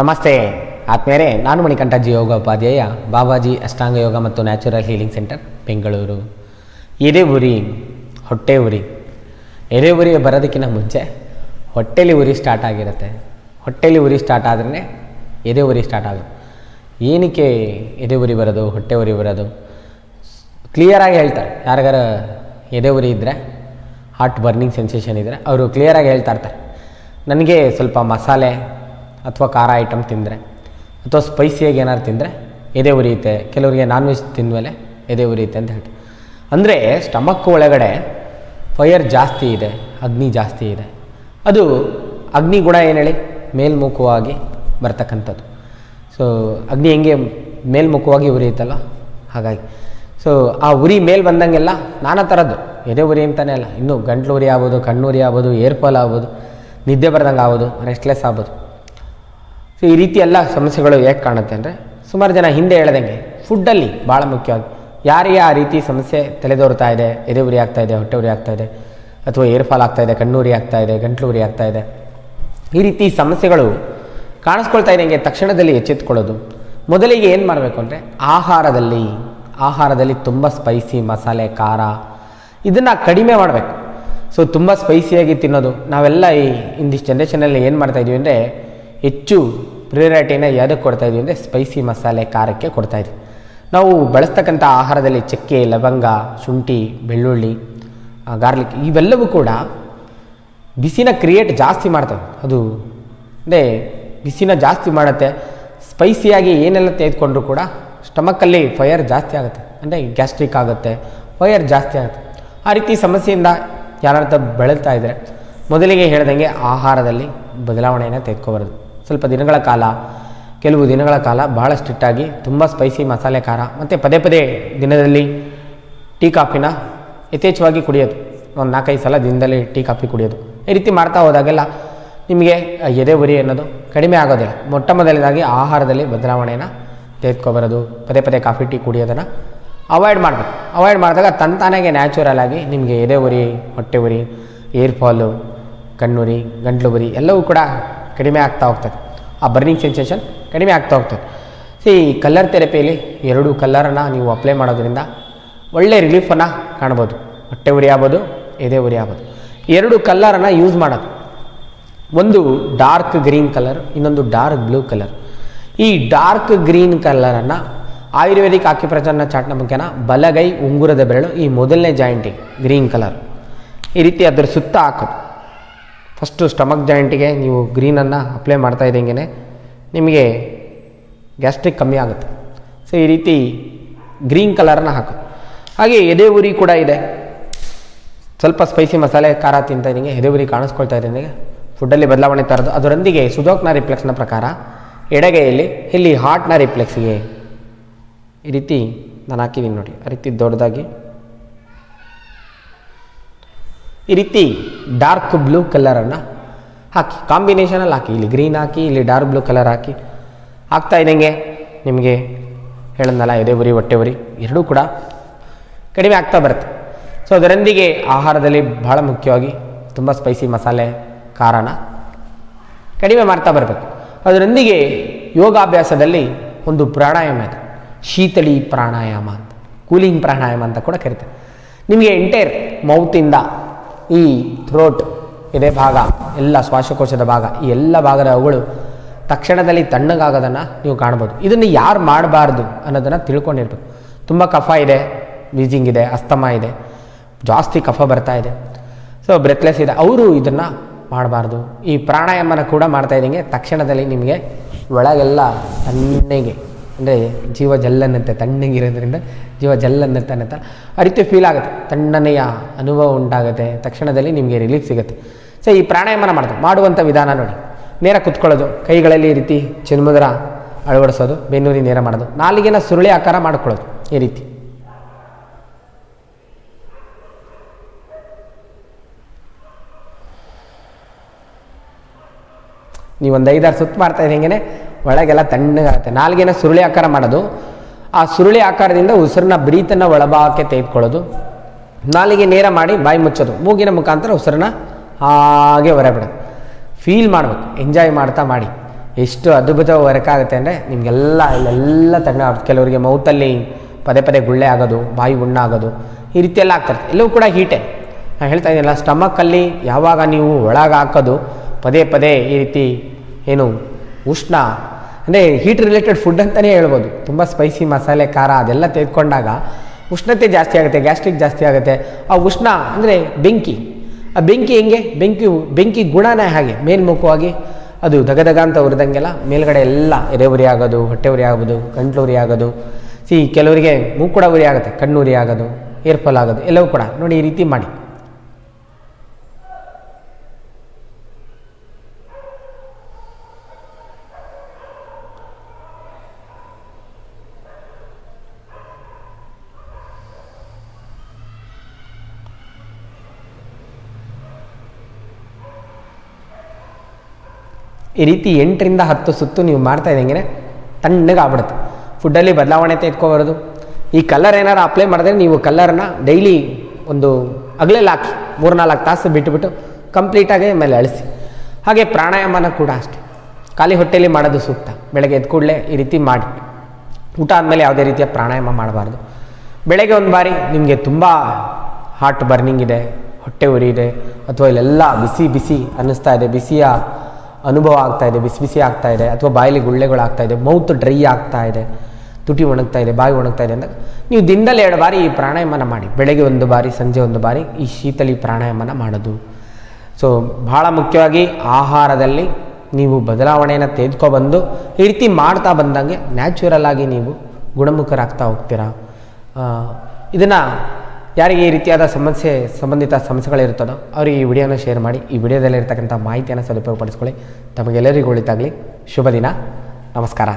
ನಮಸ್ತೆ ಆತ್ಮೇರೆ ನಾನು ಮಣಿಕಂಠಜಿ ಯೋಗ ಉಪಾಧ್ಯಾಯ, ಬಾಬಾಜಿ ಅಷ್ಟಾಂಗ ಯೋಗ ಮತ್ತು ನ್ಯಾಚುರಲ್ ಹೀಲಿಂಗ್ ಸೆಂಟರ್, ಬೆಂಗಳೂರು. ಎದೆ ಉರಿ ಹೊಟ್ಟೆ ಉರಿ ಎದೆ ಉರಿ ಬರೋದಕ್ಕಿಂತ ಮುಂಚೆ ಹೊಟ್ಟೆಲಿ ಉರಿ ಸ್ಟಾರ್ಟ್ ಆಗಿರುತ್ತೆ. ಹೊಟ್ಟೆಲಿ ಉರಿ ಸ್ಟಾರ್ಟ್ ಆದ್ರೇ ಎದೆ ಉರಿ ಸ್ಟಾರ್ಟ್ ಆಗೋದು ಏನಕ್ಕೆ ಎದೆ ಉರಿ ಬರೋದು ಹೊಟ್ಟೆ ಉರಿ ಬರೋದು ಕ್ಲಿಯರಾಗಿ ಹೇಳ್ತಾರೆ. ಯಾರಿಗಾರ ಎದೆ ಉರಿ ಇದ್ದರೆ ಹಾರ್ಟ್ ಬರ್ನಿಂಗ್ ಸೆನ್ಸೇಷನ್ ಇದ್ದರೆ ಅವರು ಕ್ಲಿಯರಾಗಿ ಹೇಳ್ತಾ ಇರ್ತಾರೆ. ನನಗೆ ಸ್ವಲ್ಪ ಮಸಾಲೆ ಅಥವಾ ಖಾರ ಐಟಮ್ ತಿಂದರೆ, ಅಥವಾ ಸ್ಪೈಸಿಯಾಗಿ ಏನಾದ್ರು ತಿಂದರೆ, ಎದೆ ಉರಿಯುತ್ತೆ. ಕೆಲವರಿಗೆ ನಾನ್ ವೆಜ್ ತಿಂದಮೇಲೆ ಎದೆ ಉರಿಯುತ್ತೆ ಅಂತ ಹೇಳ್ತಾರೆ. ಅಂದರೆ ಸ್ಟಮಕ್ ಒಳಗಡೆ ಫೈರ್ ಜಾಸ್ತಿ ಇದೆ, ಅಗ್ನಿ ಜಾಸ್ತಿ ಇದೆ. ಅದು ಅಗ್ನಿ ಗುಣ ಏನು ಹೇಳಿ? ಮೇಲ್ಮುಖವಾಗಿ ಬರ್ತಕ್ಕಂಥದ್ದು. ಸೊ ಅಗ್ನಿ ಹೆಂಗೆ ಮೇಲ್ಮುಖವಾಗಿ ಉರಿಯುತ್ತಲ್ಲ? ಹಾಗಾಗಿ. ಸೊ ಆ ಉರಿ ಮೇಲೆ ಬಂದಂಗೆಲ್ಲ ನಾನಾ ಥರದ್ದು ಎದೆ ಉರಿ ಅಂತಲೇ ಅಲ್ಲ. ಇನ್ನೂ ಗಂಟ್ಲು ಉರಿ ಆಗ್ಬೋದು, ಕಣ್ಣು ಉರಿ ಆಗ್ಬೋದು ಏರ್ಫಾಲ್ ಆಗ್ಬೋದು, ನಿದ್ದೆ ಬರ್ದಂಗೆ ಆಗ್ಬೋದು ರೆಸ್ಟ್ಲೆಸ್ ಆಗ್ಬೋದು. ಸೊ ಈ ರೀತಿ ಎಲ್ಲ ಸಮಸ್ಯೆಗಳು ಹೇಗೆ ಕಾಣುತ್ತೆ ಅಂದರೆ ಸುಮಾರು ಜನ ಹಿಂದೆ ಹೇಳ್ದಂಗೆ ಫುಡ್ಡಲ್ಲಿ ಭಾಳ ಮುಖ್ಯವಾಗಿ. ಯಾರಿಗೆ ಆ ರೀತಿ ಸಮಸ್ಯೆ ತಲೆದೋರ್ತಾ ಇದೆ ಎದೆ ಉರಿ ಆಗ್ತಾ ಇದೆ, ಹೊಟ್ಟೆ ಉರಿ ಆಗ್ತಾ ಇದೆ, ಅಥವಾ ಏರ್ ಫಾಲ್ ಆಗ್ತಾ ಇದೆ ಕಣ್ಣು ಉರಿ ಆಗ್ತಾ ಇದೆ, ಗಂಟ್ಲು ಉರಿ ಆಗ್ತಾ ಇದೆ, ಈ ರೀತಿ ಸಮಸ್ಯೆಗಳು ಕಾಣಿಸ್ಕೊಳ್ತಾ ಇದ್ದಂಗೆ ತಕ್ಷಣದಲ್ಲಿ ಎಚ್ಚೆತ್ಕೊಳ್ಳೋದು. ಮೊದಲಿಗೆ ಏನು ಮಾಡಬೇಕು ಅಂದರೆ ಆಹಾರದಲ್ಲಿ ಆಹಾರದಲ್ಲಿ ತುಂಬ ಸ್ಪೈಸಿ ಮಸಾಲೆ, ಖಾರ ಇದನ್ನು ಕಡಿಮೆ ಮಾಡಬೇಕು. ಸೊ ತುಂಬ ಸ್ಪೈಸಿಯಾಗಿ ತಿನ್ನೋದು. ನಾವೆಲ್ಲ ಈ ಇಂದಿಷ್ಟು ಜನ್ರೇಷನಲ್ಲಿ ಏನು ಮಾಡ್ತಾಯಿದ್ದೀವಿ ಅಂದರೆ ಹೆಚ್ಚು ಪ್ರಿಯಾರಿಟಿನ ಯಾವುದಕ್ಕೆ ಕೊಡ್ತಾ ಇದ್ವಿ ಅಂದರೆ ಸ್ಪೈಸಿ ಮಸಾಲೆ ಖಾರಕ್ಕೆ ಕೊಡ್ತಾ ಇದ್ವಿ. ನಾವು ಬಳಸ್ತಕ್ಕಂಥ ಆಹಾರದಲ್ಲಿ ಚಕ್ಕೆ, ಲವಂಗ, ಶುಂಠಿ, ಬೆಳ್ಳುಳ್ಳಿ ಗಾರ್ಲಿಕ್ ಇವೆಲ್ಲವೂ ಕೂಡ ಬಿಸಿನ ಕ್ರಿಯೇಟ್ ಜಾಸ್ತಿ ಮಾಡ್ತವೆ. ಅದು ಅಂದರೆ ಬಿಸಿನ ಜಾಸ್ತಿ ಮಾಡುತ್ತೆ ಸ್ಪೈಸಿಯಾಗಿ ಏನೆಲ್ಲ ತೆಗೆದುಕೊಂಡ್ರು ಕೂಡ ಸ್ಟಮಕ್ಕಲ್ಲಿ ಫೈರ್ ಜಾಸ್ತಿ ಆಗುತ್ತೆ. ಅಂದರೆ ಗ್ಯಾಸ್ಟ್ರಿಕ್ ಆಗುತ್ತೆ ಫೈರ್ ಜಾಸ್ತಿ ಆಗುತ್ತೆ. ಆ ರೀತಿ ಸಮಸ್ಯೆಯಿಂದ ಯಾರಾರ್ಥ ಬೆಳೀತಾ ಇದ್ದರೆ ಮೊದಲಿಗೆ ಹೇಳ್ದಂಗೆ ಆಹಾರದಲ್ಲಿ ಬದಲಾವಣೆಯನ್ನು ತೆಗೆದುಕೊಬಾರದು. ಸ್ವಲ್ಪ ದಿನಗಳ ಕಾಲ, ಕೆಲವು ದಿನಗಳ ಕಾಲ ಭಾಳ ಸ್ಟ್ರಿಕ್ಟಾಗಿ ತುಂಬ ಸ್ಪೈಸಿ ಮಸಾಲೆ ಖಾರ ಮತ್ತು ಪದೇ ಪದೇ ದಿನದಲ್ಲಿ ಟೀ ಕಾಫಿನ ಯಥೇಚ್ಛವಾಗಿ ಕುಡಿಯೋದು. ಒಂದು ನಾಲ್ಕೈದು ಸಲ ದಿನದಲ್ಲಿ ಟೀ ಕಾಫಿ ಕುಡಿಯೋದು. ಈ ರೀತಿ ಮಾಡ್ತಾ ಹೋದಾಗೆಲ್ಲ ನಿಮಗೆ ಎದೆ ಉರಿ ಅನ್ನೋದು ಕಡಿಮೆ ಆಗೋದಿಲ್ಲ. ಮೊಟ್ಟ ಮೊದಲನೇದಾಗಿ ಆಹಾರದಲ್ಲಿ ಬದಲಾವಣೆಯನ್ನು ತೆಗೆದುಕೊಬರೋದು, ಪದೇ ಪದೇ ಕಾಫಿ, ಟೀ ಕುಡಿಯೋದನ್ನು ಅವಾಯ್ಡ್ ಮಾಡಬೇಕು. ಅವಾಯ್ಡ್ ಮಾಡಿದಾಗ ತಂತಾನಾಗೆ ನ್ಯಾಚುರಲ್ ಆಗಿ ನಿಮಗೆ ಎದೆ ಉರಿ, ಹೊಟ್ಟೆ ಉರಿ ಏರ್ ಫಾಲು ಕಣ್ಣುರಿ, ಗಂಟ್ಲು ಉರಿ ಎಲ್ಲವೂ ಕೂಡ ಕಡಿಮೆ ಆಗ್ತಾ ಹೋಗ್ತದೆ. ಆ ಬರ್ನಿಂಗ್ ಸೆನ್ಸೇಷನ್ ಕಡಿಮೆ ಆಗ್ತಾ ಹೋಗ್ತದೆ. ಸಿ ಕಲ್ಲರ್ ಥೆರಪಿಯಲ್ಲಿ ಎರಡು ಕಲ್ಲರನ್ನು ನೀವು ಅಪ್ಲೈ ಮಾಡೋದ್ರಿಂದ ಒಳ್ಳೆ ರಿಲೀಫನ್ನು ಕಾಣ್ಬೋದು. ಹೊಟ್ಟೆ ಉರಿ ಆಗ್ಬೋದು, ಎದೆ ಉರಿ ಆಗ್ಬೋದು. ಎರಡು ಕಲ್ಲರನ್ನು ಯೂಸ್ ಮಾಡೋದು. ಒಂದು ಡಾರ್ಕ್ ಗ್ರೀನ್ ಕಲರ್ ಇನ್ನೊಂದು ಡಾರ್ಕ್ ಬ್ಲೂ ಕಲರ್ ಈ ಡಾರ್ಕ್ ಗ್ರೀನ್ ಕಲರನ್ನು ಆಯುರ್ವೇದಿಕ್ ಆಕ್ಯುಪ್ರೆಷರ್ನ ಚಾಟ್ನ ಮುಖ್ಯನ ಬಲಗೈ ಉಂಗುರದ ಬೆರಳು ಈ ಮೊದಲನೇ ಜಾಯಿಂಟಿಗೆ ಗ್ರೀನ್ ಕಲರ್ ಈ ರೀತಿ ಅದರ ಸುತ್ತ ಹಾಕೋದು. ಫಸ್ಟು ಸ್ಟಮಕ್ ಜಾಯಿಂಟಿಗೆ ನೀವು ಗ್ರೀನನ್ನು ಅಪ್ಲೈ ಮಾಡ್ತಾ ಇದ್ದಂಗೆ ನಿಮಗೆ ಗ್ಯಾಸ್ಟ್ರಿಕ್ ಕಮ್ಮಿ ಆಗುತ್ತೆ. ಸೊ, ಈ ರೀತಿ ಗ್ರೀನ್ ಕಲರನ್ನ ಹಾಕು. ಹಾಗೆ ಎದೆ ಉರಿ ಕೂಡ ಇದೆ. ಸ್ವಲ್ಪ ಸ್ಪೈಸಿ ಮಸಾಲೆ, ಖಾರ ತಿಂತ ನಿಮಗೆ ಎದೆ ಉರಿ ಕಾಣಿಸ್ಕೊಳ್ತಾ ಇದ್ದೀನಿ ಫುಡ್ಡಲ್ಲಿ ಬದಲಾವಣೆ ತರೋದು, ಅದರೊಂದಿಗೆ ಸುಧೋಕ್ನ ರಿಫ್ಲೆಕ್ಸ್ನ ಪ್ರಕಾರ ಎಡಗೈಯಲ್ಲಿ ಇಲ್ಲಿ ಹಾರ್ಟ್ನ ರಿಫ್ಲೆಕ್ಸ್ಗೆ ಈ ರೀತಿ ನಾನು ಹಾಕಿದ್ದೀನಿ ನೋಡಿ. ಆ ರೀತಿ ದೊಡ್ಡದಾಗಿ ಈ ರೀತಿ ಡಾರ್ಕ್ ಬ್ಲೂ ಕಲರನ್ನು ಹಾಕಿ ಕಾಂಬಿನೇಷನಲ್ಲಿ ಹಾಕಿ, ಇಲ್ಲಿ ಗ್ರೀನ್ ಹಾಕಿ, ಇಲ್ಲಿ ಡಾರ್ಕ್ ಬ್ಲೂ ಕಲರ್ ಹಾಕಿ ಹಾಕ್ತಾ ಇದ್ದಂಗೆ ನಿಮಗೆ ಹೇಳಿದ್ನಲ್ಲ, ಎದೆ ಉರಿ, ಹೊಟ್ಟೆ ಉರಿ, ಎರಡೂ ಕೂಡ ಕಡಿಮೆ ಆಗ್ತಾ ಬರುತ್ತೆ. ಸೊ ಅದರೊಂದಿಗೆ ಆಹಾರದಲ್ಲಿ ಬಹಳ ಮುಖ್ಯವಾಗಿ ತುಂಬ ಸ್ಪೈಸಿ ಮಸಾಲೆ, ಖಾರನ ಕಡಿಮೆ ಮಾಡ್ತಾ ಬರಬೇಕು. ಅದರೊಂದಿಗೆ ಯೋಗಾಭ್ಯಾಸದಲ್ಲಿ ಒಂದು ಪ್ರಾಣಾಯಾಮ ಇದೆ. ಶೀತಳಿ ಪ್ರಾಣಾಯಾಮ ಅಂತ ಕೂಲಿಂಗ್ ಪ್ರಾಣಾಯಾಮ ಅಂತ ಕೂಡ ಕರಿತಾರೆ. ನಿಮಗೆ ಎಂಟೈರ್ ಮೌತಿಂದ ಈ ಥ್ರೋಟ್ ಇದೇ ಭಾಗ, ಎಲ್ಲ ಶ್ವಾಸಕೋಶದ ಭಾಗ, ಈ ಎಲ್ಲ ಭಾಗದ ಅವುಗಳು ತಕ್ಷಣದಲ್ಲಿ ತಣ್ಣಗಾಗೋದನ್ನು ನೀವು ಕಾಣ್ಬೋದು. ಇದನ್ನು ಯಾರು ಮಾಡಬಾರ್ದು ಅನ್ನೋದನ್ನು ತಿಳ್ಕೊಂಡಿರ್ಬೇಕು. ತುಂಬ ಕಫ ಇದೆ, ವೀಜಿಂಗ್ ಇದೆ, ಅಸ್ತಮ ಇದೆ, ಜಾಸ್ತಿ ಕಫ ಬರ್ತಾ ಇದೆ. ಸೊ ಬ್ರೆತ್ಲೆಸ್ ಇದೆ. ಅವರು ಇದನ್ನು ಮಾಡಬಾರ್ದು. ಈ ಪ್ರಾಣಾಯಾಮನ ಕೂಡ ಮಾಡ್ತಾ ಇದ್ದಂಗೆ ತಕ್ಷಣದಲ್ಲಿ ನಿಮಗೆ ಒಳಗೆಲ್ಲ ತಣ್ಣಗೆ ಅಂದರೆ ಜೀವ ಜಲ್ಲನ್ನತ್ತೆ ತಣ್ಣಗಿರೋದ್ರಿಂದ ಜೀವ ಜಲ್ಲನ್ನತ್ತೆ ಅನ್ನತ್ತ ಆ ರೀತಿ ಫೀಲ್ ಆಗುತ್ತೆ. ತಣ್ಣನೆಯ ಅನುಭವ ಉಂಟಾಗುತ್ತೆ. ತಕ್ಷಣದಲ್ಲಿ ನಿಮಗೆ ರಿಲೀಫ್ ಸಿಗುತ್ತೆ. ಸೊ ಈ ಪ್ರಾಣಾಯಾಮನ ಮಾಡ್ತಾರೆ ಮಾಡುವಂಥ ವಿಧಾನ ನೋಡಿ. ನೇರ ಕುತ್ಕೊಳ್ಳೋದು. ಕೈಗಳಲ್ಲಿ ಈ ರೀತಿ ಚಿನ್ಮುದ್ರ ಅಳವಡಿಸೋದು. ಬೆನ್ನೂರಿ ನೇರ ಮಾಡೋದು. ನಾಲಿಗೆನ ಸುರುಳಿ ಆಕಾರ ಮಾಡ್ಕೊಳ್ಳೋದು. ಈ ರೀತಿ. ನೀವು ಒಂದು ಐದಾರು ಸುತ್ತು ಮಾಡ್ತಾ ಇದ್ದಂಗೆ ಒಳಗೆಲ್ಲ ತಣ್ಣಗಾಗುತ್ತೆ. ನಾಲ್ಗೆನ ಸುರುಳಿ ಆಕಾರ ಮಾಡೋದು. ಆ ಸುರುಳಿ ಆಕಾರದಿಂದ ಉಸಿರನ್ನ ಬ್ರೀತನ್ನು ಒಳಭಾಗಕ್ಕೆ ತೆಗೆದುಕೊಳ್ಳೋದು. ನಾಲಿಗೆ ನೇರ ಮಾಡಿ ಬಾಯಿ ಮುಚ್ಚೋದು. ಮೂಗಿನ ಮುಖಾಂತರ ಉಸಿರನ್ನ ಹಾಗೆ ಹೊರಬಿಡೋದು. ಫೀಲ್ ಮಾಡಬೇಕು. ಎಂಜಾಯ್ ಮಾಡ್ತಾ ಮಾಡಿ. ಎಷ್ಟು ಅದ್ಭುತ ವರ್ಕ್ ಆಗುತ್ತೆ ಅಂದರೆ ನಿಮಗೆಲ್ಲ ಇಲ್ಲೆಲ್ಲ ತಣ್ಣ ಕೆಲವರಿಗೆ ಮೌತಲ್ಲಿ ಪದೇ ಪದೇ ಗುಳ್ಳೆ ಆಗೋದು, ಬಾಯಿ ಉಣ್ಣಾಗೋದು ಈ ರೀತಿ ಎಲ್ಲ ಎಲ್ಲವೂ ಕೂಡ ಹೀಟೆ. ನಾನು ಹೇಳ್ತಾ ಇದ್ದೀನಲ್ಲ ಸ್ಟಮಕ್ಕಲ್ಲಿ ಯಾವಾಗ ನೀವು ಒಳಗೆ ಹಾಕೋದು ಪದೇ ಪದೇ ಈ ರೀತಿ ಏನು ಉಷ್ಣ, ಅಂದರೆ ಹೀಟ್ ರಿಲೇಟೆಡ್ ಫುಡ್ ಅಂತಲೇ ಹೇಳ್ಬೋದು. ತುಂಬ ಸ್ಪೈಸಿ ಮಸಾಲೆ, ಖಾರ, ಅದೆಲ್ಲ ತೆಗೆದುಕೊಂಡಾಗ ಉಷ್ಣತೆ ಜಾಸ್ತಿ ಆಗುತ್ತೆ ಗ್ಯಾಸ್ಟ್ರಿಕ್ ಜಾಸ್ತಿ ಆಗುತ್ತೆ. ಆ ಉಷ್ಣ ಅಂದರೆ ಬೆಂಕಿ. ಆ ಬೆಂಕಿ ಹೆಂಗೆ? ಬೆಂಕಿ ಬೆಂಕಿ ಗುಣನೇ ಹಾಗೆ. ಮೇಲ್ಮುಖವಾಗಿ ಅದು ದಗದಗ ಅಂತ ಉರಿದಂಗೆಲ್ಲ ಮೇಲ್ಗಡೆ ಎಲ್ಲ ಎರೆ ಉರಿ ಆಗೋದು, ಹೊಟ್ಟೆ ಉರಿ ಆಗೋದು, ಗಂಟ್ಲು ಉರಿ ಆಗೋದು. ಸಿ ಕೆಲವರಿಗೆ ಮೂಗು ಕೂಡ ಉರಿ ಆಗುತ್ತೆ, ಕಣ್ಣು ಉರಿ ಆಗೋದು ಏರ್ಫಾಲ್ ಆಗೋದು, ಎಲ್ಲವೂ ಕೂಡ. ನೋಡಿ ಈ ರೀತಿ ಮಾಡಿ. ಈ ರೀತಿ ಎಂಟರಿಂದ ಹತ್ತು ಸುತ್ತು ನೀವು ಮಾಡ್ತಾ ಇದ್ದಂಗೆ ತಣ್ಣಗೆ ಆಗ್ಬಿಡುತ್ತೆ ಫುಡ್ಡಲ್ಲಿ ಬದಲಾವಣೆ ತೆಗೆದುಕೊಬಾರದು ಈ ಕಲರ್ ಏನಾರು ಅಪ್ಲೈ ಮಾಡಿದ್ರೆ ನೀವು ಕಲರ್ನ ಡೈಲಿ ಒಂದು ಅಗಲೆಲ್ಲ ಹಾಕಿ, ಮೂರ್ನಾಲ್ಕು ತಾಸು ಬಿಟ್ಟುಬಿಟ್ಟು ಕಂಪ್ಲೀಟಾಗಿ ಮೇಲೆ ಅಳಿಸಿ. ಹಾಗೆ ಪ್ರಾಣಾಯಾಮನ ಕೂಡ ಅಷ್ಟೆ. ಖಾಲಿ ಹೊಟ್ಟೆಯಲ್ಲಿ ಮಾಡೋದು ಸೂಕ್ತ. ಬೆಳಗ್ಗೆ ಎದ್ದು ಕೂಡಲೇ ಈ ರೀತಿ ಮಾಡಿ. ಊಟ ಆದಮೇಲೆ ಯಾವುದೇ ರೀತಿಯ ಪ್ರಾಣಾಯಾಮ ಮಾಡಬಾರ್ದು. ಬೆಳಗ್ಗೆ ಒಂದು ಬಾರಿ ನಿಮಗೆ ತುಂಬ ಹಾರ್ಟ್ ಬರ್ನಿಂಗ್ ಇದೆ, ಹೊಟ್ಟೆ ಉರಿ ಇದೆ, ಅಥವಾ ಇಲ್ಲೆಲ್ಲ ಬಿಸಿ ಬಿಸಿ ಅನ್ನಿಸ್ತಾ ಇದೆ, ಬಿಸಿಯ ಅನುಭವ ಆಗ್ತಾ ಇದೆ, ಬಿಸಿ ಬಿಸಿ ಆಗ್ತಾ ಇದೆ, ಅಥವಾ ಬಾಯಲ್ಲಿ ಗುಳ್ಳೆಗಳು ಆಗ್ತಾ ಇದೆ, ಮೌತ್ ಡ್ರೈ ಆಗ್ತಾ ಇದೆ, ತುಟಿ ಒಣಗ್ತಾ ಇದೆ, ಬಾಯಿ ಒಣಗ್ತಾ ಇದೆ ಅಂದಾಗ ನೀವು ದಿನದಲ್ಲಿ ಎರಡು ಬಾರಿ ಈ ಪ್ರಾಣಾಯಾಮನ ಮಾಡಿ. ಬೆಳಗ್ಗೆ ಒಂದು ಬಾರಿ, ಸಂಜೆ ಒಂದು ಬಾರಿ ಈ ಶೀತಲಿ ಪ್ರಾಣಾಯಾಮನ ಮಾಡೋದು. ಸೊ ಭಾಳ ಮುಖ್ಯವಾಗಿ ಆಹಾರದಲ್ಲಿ ನೀವು ಬದಲಾವಣೆಯನ್ನು ತೆಗೆದುಕೊಬಂದು ಈ ರೀತಿ ಮಾಡ್ತಾ ಬಂದಂಗೆ ನ್ಯಾಚುರಲ್ ಆಗಿ ನೀವು ಗುಣಮುಖರಾಗ್ತಾ ಹೋಗ್ತೀರಾ. ಇದನ್ನು ಯಾರಿಗೆ ಈ ರೀತಿಯಾದ ಸಮಸ್ಯೆ ಸಂಬಂಧಿತ ಸಮಸ್ಯೆಗಳಿರುತ್ತದೋ ಅವರಿಗೆ ಈ ವಿಡಿಯೋನ ಶೇರ್ ಮಾಡಿ, ಈ ವಿಡಿಯೋದಲ್ಲಿರ್ತಕ್ಕಂಥ ಮಾಹಿತಿಯನ್ನು ಸದುಪಯೋಗಪಡಿಸ್ಕೊಳ್ಳಿ. ತಮಗೆಲ್ಲರಿಗೂ ಒಳಿತಾಗಲಿ ಶುಭ ದಿನ. ನಮಸ್ಕಾರ.